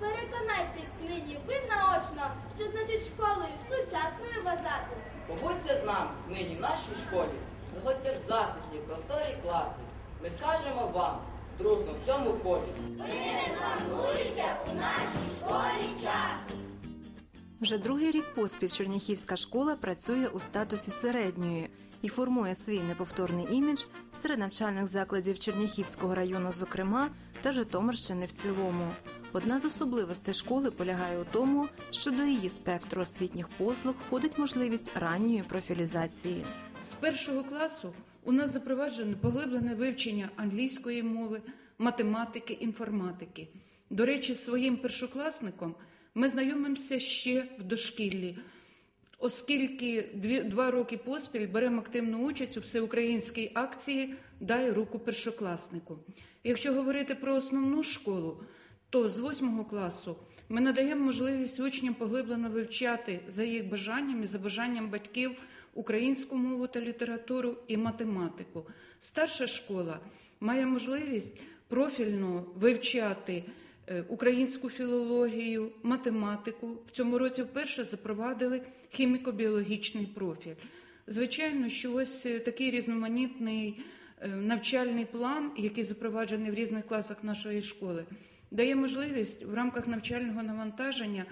Переконайтесь нині, ви наочно, що значить школою сучасною вважати. Побудьте з нами нині в нашій школі. Заходьте в затишні, просторі класи. Ми скажемо вам, дружно в цьому полі. Вже другий рік поспіль Черняхівська школа працює у статусі середньої і формує свій неповторний імідж серед навчальних закладів Черняхівського району, зокрема, та Житомирщини в цілому. Одна з особливостей школи полягає у тому, що до її спектру освітніх послуг входить можливість ранньої профілізації. З першого класу у нас запроваджено поглиблене вивчення англійської мови, математики, інформатики. До речі, своїм першокласником ми знайомимося ще в дошкіллі, оскільки дві, два роки поспіль беремо активну участь у всеукраїнській акції Дай руку першокласнику. Якщо говорити про основну школу, то з восьмого класу ми надаємо можливість учням поглиблено вивчати за їх бажанням і за бажанням батьків українську мову та літературу і математику. Старша школа має можливість профільно вивчати е, українську філологію, математику. В цьому році вперше запровадили хіміко-біологічний профіль. Звичайно, що ось е, такий різноманітний е, навчальний план, який запроваджений в різних класах нашої школи, дає можливість в рамках навчального навантаження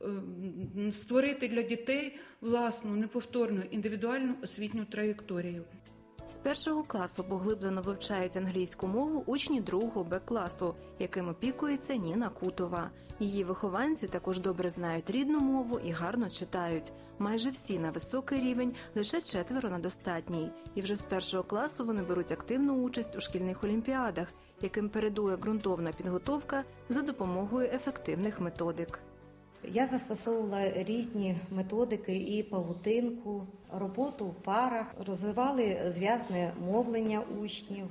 е, створити для дітей власну неповторну індивідуальну освітню траєкторію. З першого класу поглиблено вивчають англійську мову учні другого Б класу, яким опікується Ніна Кутова. Її вихованці також добре знають рідну мову і гарно читають. Майже всі на високий рівень, лише четверо на достатній. І вже з першого класу вони беруть активну участь у шкільних олімпіадах, яким передує ґрунтовна підготовка за допомогою ефективних методик. Я застосовувала різні методики і павутинку, роботу в парах, розвивали зв'язне мовлення учнів.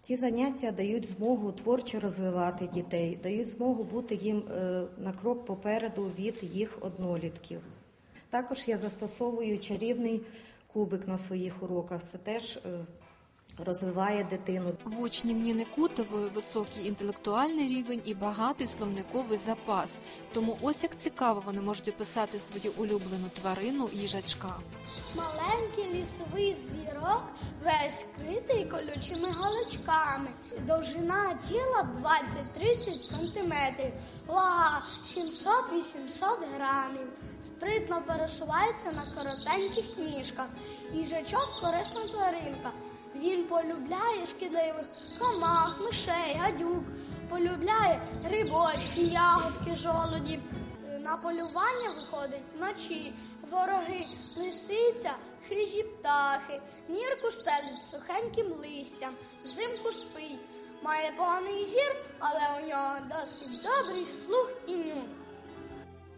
Ці заняття дають змогу творчо розвивати дітей, дають змогу бути їм е, на крок попереду від їх однолітків. Також я застосовую чарівний кубик на своїх уроках. Це теж е, розвиває дитину. В учнів Ніни Кутової високий інтелектуальний рівень і багатий словниковий запас. Тому ось як цікаво вони можуть описати свою улюблену тварину їжачка. Маленький лісовий звірок, весь критий колючими галочками. Довжина тіла 20-30 сантиметрів, вага 700-800 грамів. Спритно пересувається на коротеньких ніжках. Їжачок корисна тваринка. Він полюбляє шкідливих комах, мишей, гадюк, полюбляє грибочки, ягодки, жолоді. На полювання виходить вночі. Вороги лисиця, хижі птахи, нірку стелить сухеньким листям, взимку спить. Має поганий зір, але у нього досить добрий слух і нюх.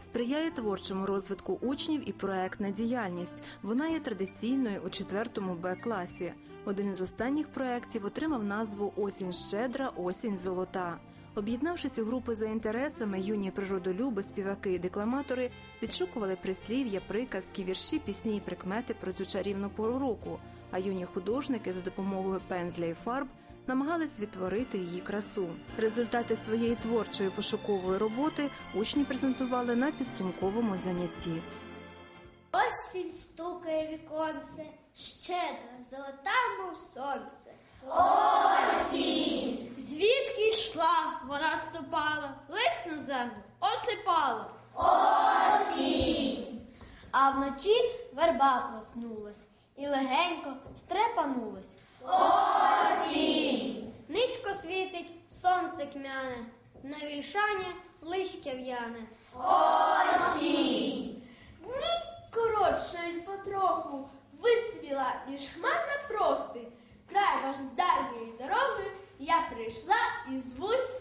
Сприяє творчому розвитку учнів і проектна діяльність. Вона є традиційною у 4 Б класі. Один із останніх проєктів отримав назву Осінь щедра, осінь золота. Об'єднавшись у групи за інтересами, юні природолюби, співаки і декламатори відшукували прислів'я, приказки, вірші, пісні і прикмети про цю чарівну пору року. А юні художники за допомогою пензля і фарб намагались відтворити її красу. Результати своєї творчої пошукової роботи учні презентували на підсумковому занятті. Осінь стукає віконце, щедра, золота, мов сонце. Осінь! Звідки йшла, вона ступала, лист на землю осипала. Осінь! А вночі верба проснулась і легенько стрепанулась. Осінь! Низько світить сонце кмяне, на вільшані листя в'яне. Осінь! Дні коротшають потроху, вицвіла між хмар на прости. Край ваш з дальньої дороги я прийшла і звуся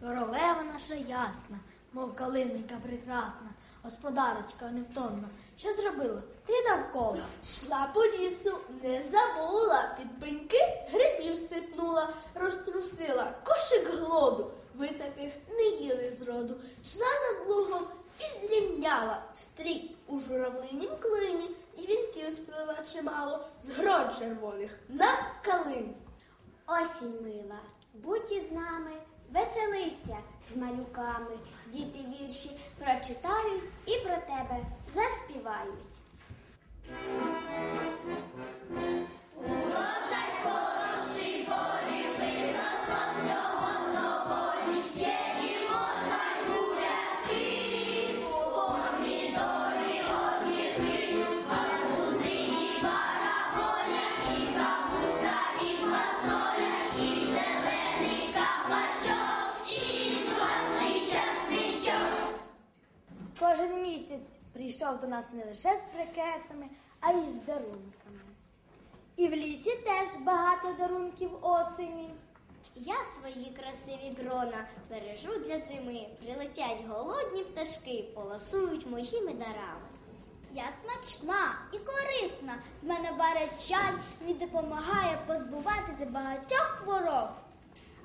Королева наша ясна, мов калиника прекрасна, Господарочка невтомна, що зробила? Ти довкола. Шла по лісу, не забула, під пеньки грибів сипнула, розтрусила кошик глоду. Ви таких не їли зроду. Шла над лугом і дрімняла стрій у журавлинім клині, і вінків сплела чимало з грон червоних на калині. Осінь мила, будь із нами, веселися з малюками. Діти вірші прочитають і про тебе заспівають. Прийшов до нас не лише з ракетами, а й з дарунками. І в лісі теж багато дарунків осені. Я свої красиві грона бережу для зими. Прилетять голодні пташки, полосують моїми дарами. Я смачна і корисна. З мене варять чай, він допомагає позбуватися багатьох хвороб.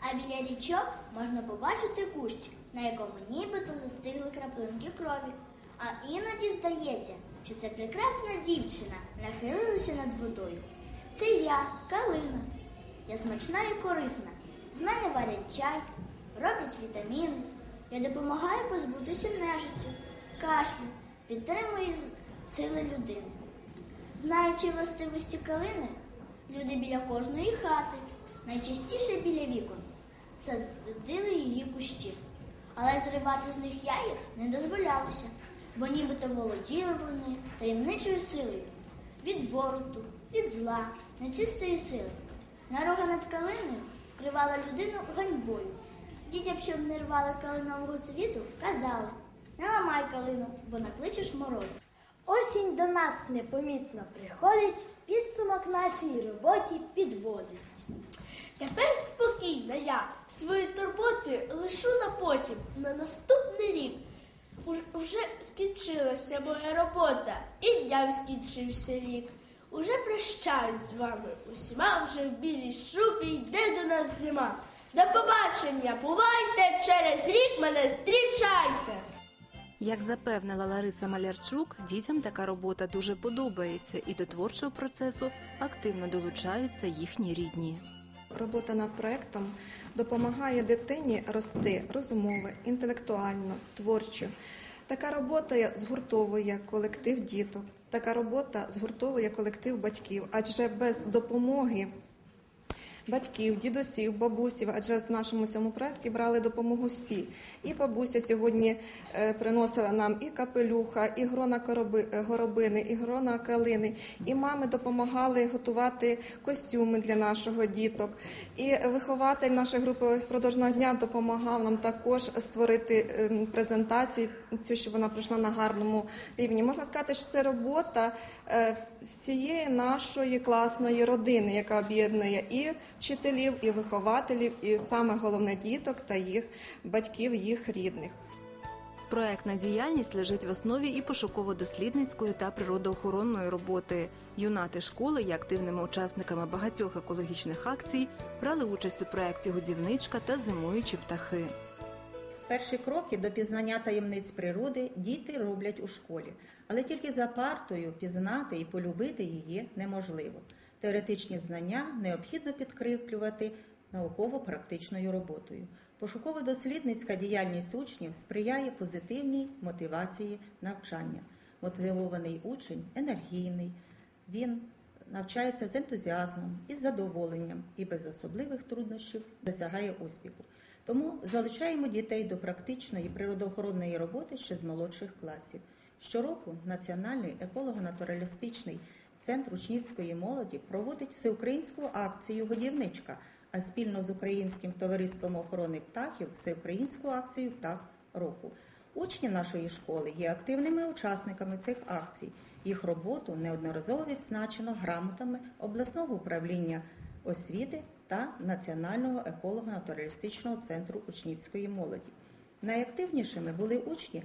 А біля річок можна побачити кущик, на якому нібито застигли краплинки крові. А іноді здається, що це прекрасна дівчина нахилилася над водою. Це я, Калина. Я смачна і корисна. З мене варять чай, роблять вітаміни. Я допомагаю позбутися нежиттю, кашлю, підтримую сили людини. Знаючи властивості калини, люди біля кожної хати, найчастіше біля вікон, садили її кущі. Але зривати з них ягід не дозволялося, бо нібито володіли вони таємничою силою від вороту, від зла, нечистої сили. Нарога над калиною вкривала людину ганьбою. Дітям, щоб не рвали калинового цвіту, казали не ламай калину, бо накличеш морозу. Осінь до нас непомітно приходить, підсумок нашій роботі підводить. Тепер спокійна я свої турботи лишу на потім, на наступний рік. Вже скінчилася моя робота, і дням скінчився рік. Уже прощаюсь з вами усіма вже в білій шубі йде до нас зима. До побачення, бувайте, через рік мене зустрічайте. Як запевнила Лариса Малярчук, дітям така робота дуже подобається, і до творчого процесу активно долучаються їхні рідні. Робота над проектом допомагає дитині рости розумово, інтелектуально, творчо. Така робота згуртовує колектив діток. Така робота згуртовує колектив батьків, адже без допомоги батьків, дідусів, бабусів, адже в нашому цьому проєкті брали допомогу всі. І бабуся сьогодні е, приносила нам і капелюха, і грона е, горобини, і грона калини, і мами допомагали готувати костюми для нашого діток. І вихователь нашої групи продовжного дня допомагав нам також створити ем, презентацію, цю, щоб вона пройшла на гарному рівні. Можна сказати, що це робота е, всієї нашої класної родини, яка об'єднує і вчителів, і вихователів, і саме головне діток та їх батьків, їх рідних. Проектна діяльність лежить в основі і пошуково-дослідницької та природоохоронної роботи. Юнати школи є активними учасниками багатьох екологічних акцій, брали участь у проєкті Годівничка та зимуючі птахи. Перші кроки до пізнання таємниць природи діти роблять у школі, але тільки за партою пізнати і полюбити її неможливо. Теоретичні знання необхідно підкріплювати науково-практичною роботою. Пошуково-дослідницька діяльність учнів сприяє позитивній мотивації навчання. Мотивований учень енергійний, він навчається з ентузіазмом, із задоволенням і без особливих труднощів досягає успіху. Тому залучаємо дітей до практичної природоохоронної роботи ще з молодших класів. Щороку Національний еколого-натуралістичний центр учнівської молоді проводить всеукраїнську акцію Годівничка, а спільно з Українським товариством охорони птахів всеукраїнську акцію Птах року. Учні нашої школи є активними учасниками цих акцій. Їх роботу неодноразово відзначено грамотами обласного управління освіти та Національного еколого-натуралістичного центру учнівської молоді. Найактивнішими були учні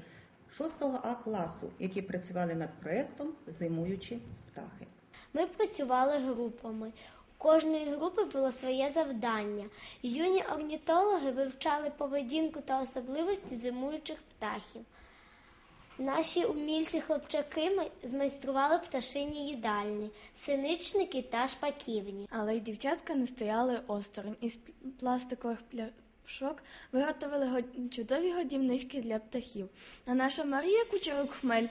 6 А класу, які працювали над проєктом Зимуючі птахи. Ми працювали групами. У кожної групи було своє завдання. Юні орнітологи вивчали поведінку та особливості зимуючих птахів. Наші умільці хлопчаки ми- змайстрували пташині їдальні, синичники та шпаківні. Але й дівчатка не стояли осторонь. Із пл- пластикових пляшок виготовили го- чудові годівнички для птахів. А наша Марія Кучерук Хмель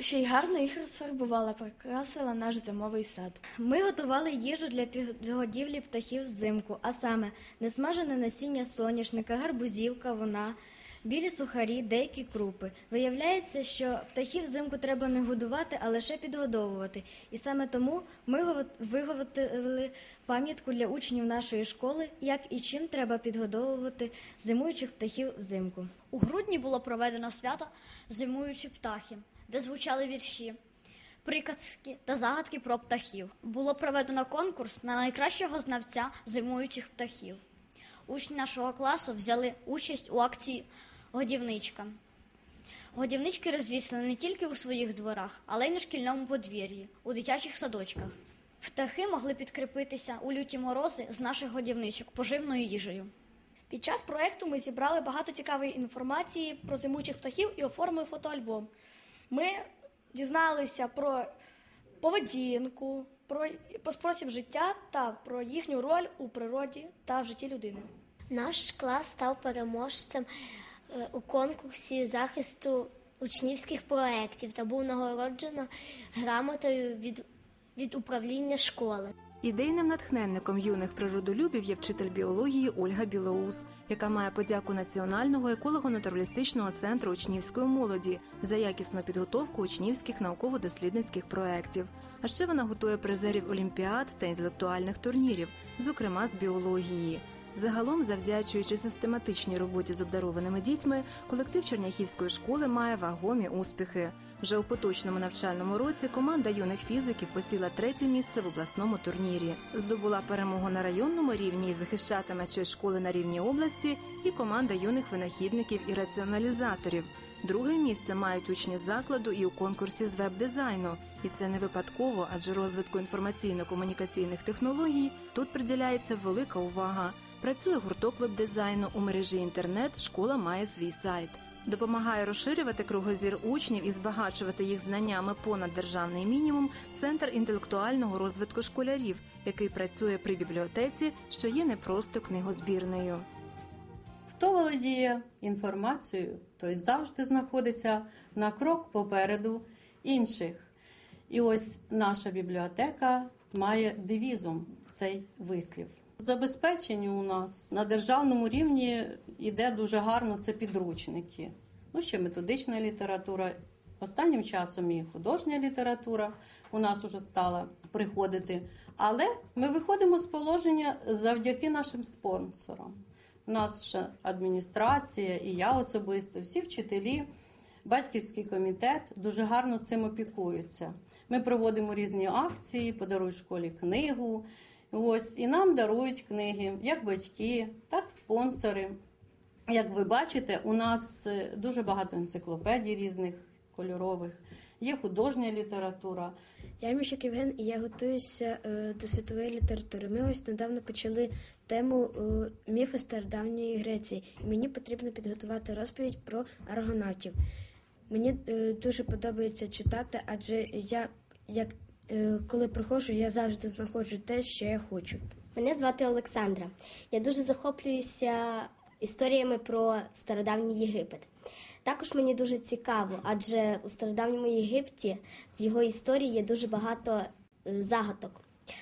ще й гарно їх розфарбувала, прикрасила наш зимовий сад. Ми готували їжу для підгодівлі птахів взимку, а саме несмажене насіння соняшника, гарбузів, кавуна, білі сухарі, деякі крупи. Виявляється, що птахів взимку треба не годувати, а лише підгодовувати. І саме тому ми виготовили пам'ятку для учнів нашої школи, як і чим треба підгодовувати зимуючих птахів взимку. У грудні було проведено свято Зимуючі птахи, де звучали вірші, приказки та загадки про птахів. Було проведено конкурс на найкращого знавця зимуючих птахів. Учні нашого класу взяли участь у акції Годівничка. Годівнички розвісили не тільки у своїх дворах, але й на шкільному подвір'ї, у дитячих садочках. Птахи могли підкріпитися у люті морози з наших годівничок поживною їжею. Під час проекту ми зібрали багато цікавої інформації про зимучих птахів і оформили фотоальбом. Ми дізналися про поведінку, про, про спосіб життя та про їхню роль у природі та в житті людини. Наш клас став переможцем у конкурсі захисту учнівських проєктів та був нагороджено грамотою від, від управління школи. Ідейним натхненником юних природолюбів є вчитель біології Ольга Білоус, яка має подяку Національного еколого-натуралістичного центру учнівської молоді за якісну підготовку учнівських науково-дослідницьких проєктів. А ще вона готує призерів олімпіад та інтелектуальних турнірів, зокрема з біології. Загалом, завдячуючи систематичній роботі з обдарованими дітьми, колектив Черняхівської школи має вагомі успіхи. Вже у поточному навчальному році команда юних фізиків посіла третє місце в обласному турнірі, здобула перемогу на районному рівні і захищатиме честь школи на рівні області, і команда юних винахідників і раціоналізаторів. Друге місце мають учні закладу і у конкурсі з веб-дизайну, і це не випадково, адже розвитку інформаційно-комунікаційних технологій тут приділяється велика увага. Працює гурток веб-дизайну у мережі інтернет. Школа має свій сайт. Допомагає розширювати кругозір учнів і збагачувати їх знаннями понад державний мінімум. Центр інтелектуального розвитку школярів, який працює при бібліотеці, що є не просто книгозбірнею. Хто володіє інформацією, той завжди знаходиться на крок попереду інших. І ось наша бібліотека має девізом цей вислів. Забезпечення у нас на державному рівні йде дуже гарно це підручники. Ну, ще методична література. Останнім часом і художня література у нас вже стала приходити. Але ми виходимо з положення завдяки нашим спонсорам. У нас ще адміністрація, і я особисто, всі вчителі, батьківський комітет дуже гарно цим опікуються. Ми проводимо різні акції, подаруй школі книгу. Ось і нам дарують книги як батьки, так спонсори. Як ви бачите, у нас е, дуже багато енциклопедій різних кольорових, є художня література. Я Мішак Євген, і я готуюся е, до світової літератури. Ми ось недавно почали тему е, міфи стародавньої Греції, і мені потрібно підготувати розповідь про аргонавтів. Мені дуже подобається читати, адже я як коли приходжу, я завжди знаходжу те, що я хочу. Мене звати Олександра. Я дуже захоплююся історіями про стародавній Єгипет. Також мені дуже цікаво, адже у стародавньому Єгипті в його історії є дуже багато е, загадок.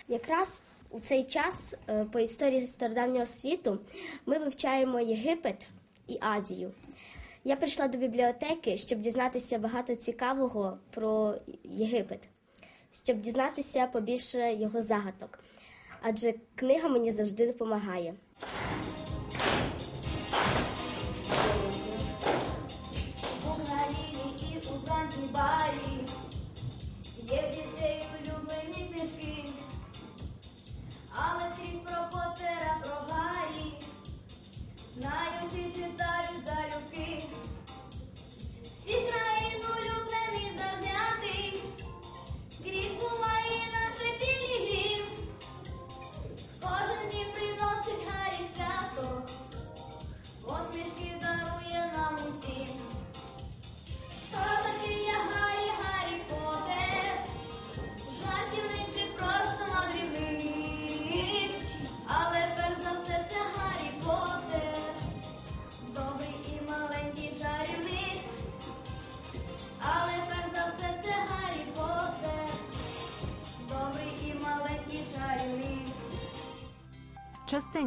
Якраз у цей час е, по історії стародавнього світу ми вивчаємо Єгипет і Азію. Я прийшла до бібліотеки, щоб дізнатися багато цікавого про Єгипет, щоб дізнатися побільше його загадок. Адже книга мені завжди допомагає. Є в дітей улюблені книжки, але крім про Поттера,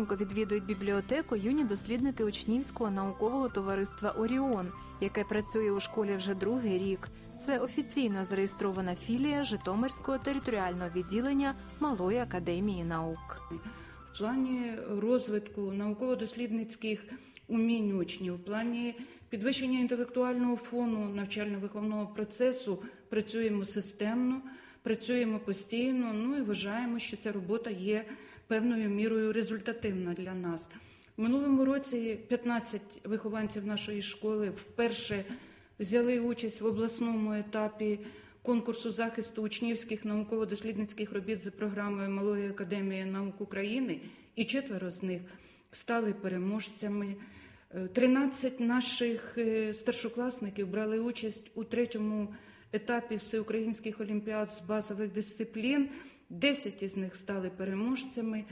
Частенько відвідують бібліотеку юні дослідники учнівського наукового товариства Оріон, яке працює у школі вже другий рік. Це офіційно зареєстрована філія Житомирського територіального відділення Малої академії наук. В плані розвитку науково-дослідницьких умінь учнів, в плані підвищення інтелектуального фону навчально-виховного процесу працюємо системно, працюємо постійно. Ну і вважаємо, що ця робота є певною мірою результативна для нас. В минулому році 15 вихованців нашої школи вперше взяли участь в обласному етапі конкурсу захисту учнівських науково-дослідницьких робіт за програмою Малої академії наук України, і четверо з них стали переможцями. Е, 13 наших е, старшокласників брали участь у третьому етапі всеукраїнських олімпіад з базових дисциплін. 10 із них стали переможцями.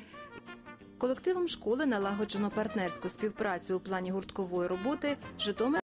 Колективом школи налагоджено партнерську співпрацю у плані гурткової роботи Житомир